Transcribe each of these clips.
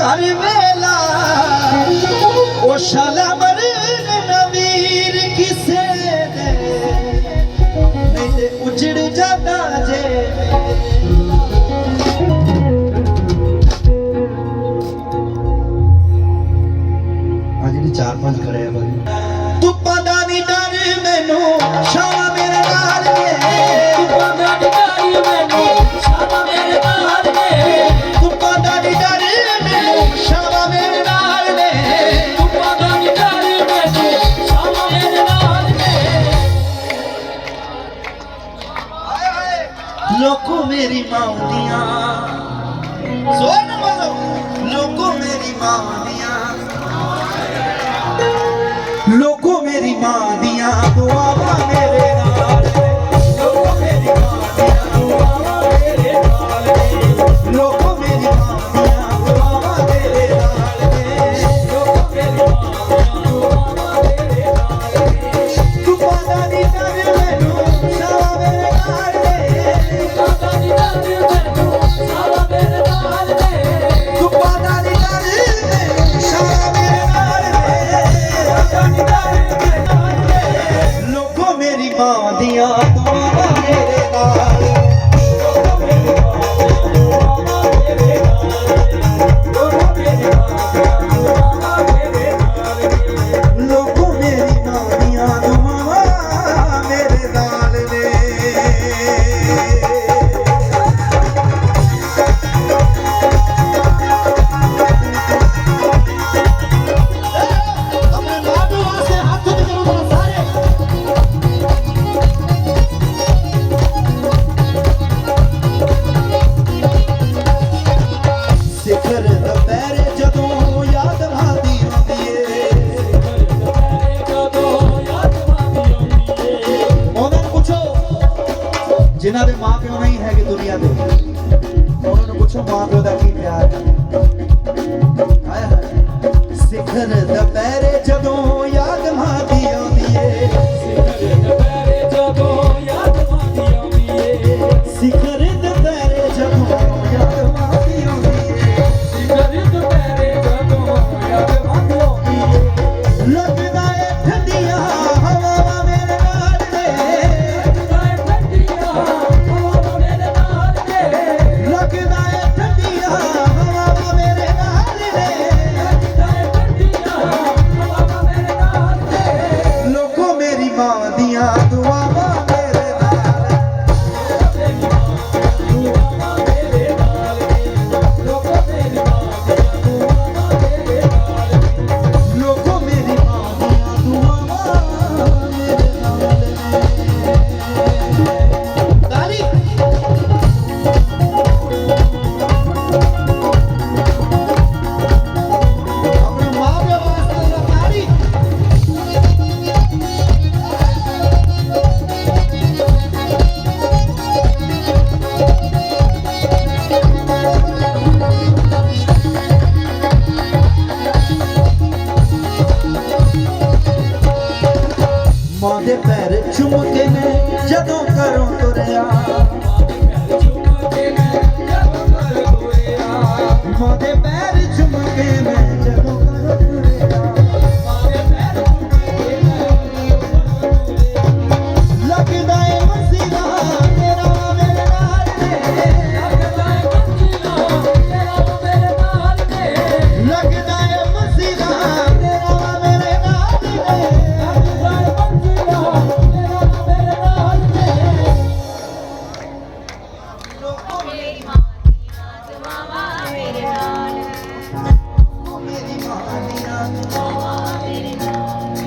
সন্ধ্যার বেলা। ও সালামার নবীর কিসে দে উজড় জাতা যে ਅੱਜ ਵੀ 4-5 ਕਰਿਆ ਬਾਈ ਤੂੰ ਪਤਾ ਲੋਕੋ ਮੇਰੀ ਮਾਂ ਦੀਆਂ ਸੋਨ ਬੋਲੋ ਲੋਕੋ ਮੇਰੀ ਮਾਂ ਜਿਨ੍ਹਾਂ ਦੇ ਮਾਂ ਪਿਓ ਨਹੀਂ ਹੈਗੇ ਦੁਨੀਆ ਦੇ। ਉਹਨਾਂ ਨੂੰ ਪੁੱਛੋ, ਮਾਂ ਪਿਓ ਦਾ ਕੀ ਪਿਆਰ ਹੈ? ਸਿਖਰ ਦੁਪਹਿਰੇ ਜਦੋਂ ਯਾਦ ਮਾਦੀ ਮਾਦੇ ਦੇ ਪੈਰ ਚੁੰਮਦੇ ਨੇ, ਜਦੋਂ ਘਰੋਂ ਤੁਰਿਆ। ਮਾਂ ਦੇ ਪੈਰ ਚੁੰਮਦੇ ਨੇ, ਜਦੋਂ ਘਰੋਂ ਤੁਰਿਆ। ਮਾਂ ਪੈਰ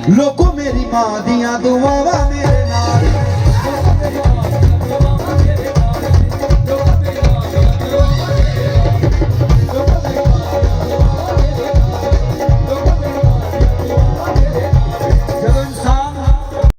ਲੋਕੋ ਮੇਰੀ ਮਾਂ ਦੀਆਂ ਦੁਆਵਾਂ ਮੇਰੇ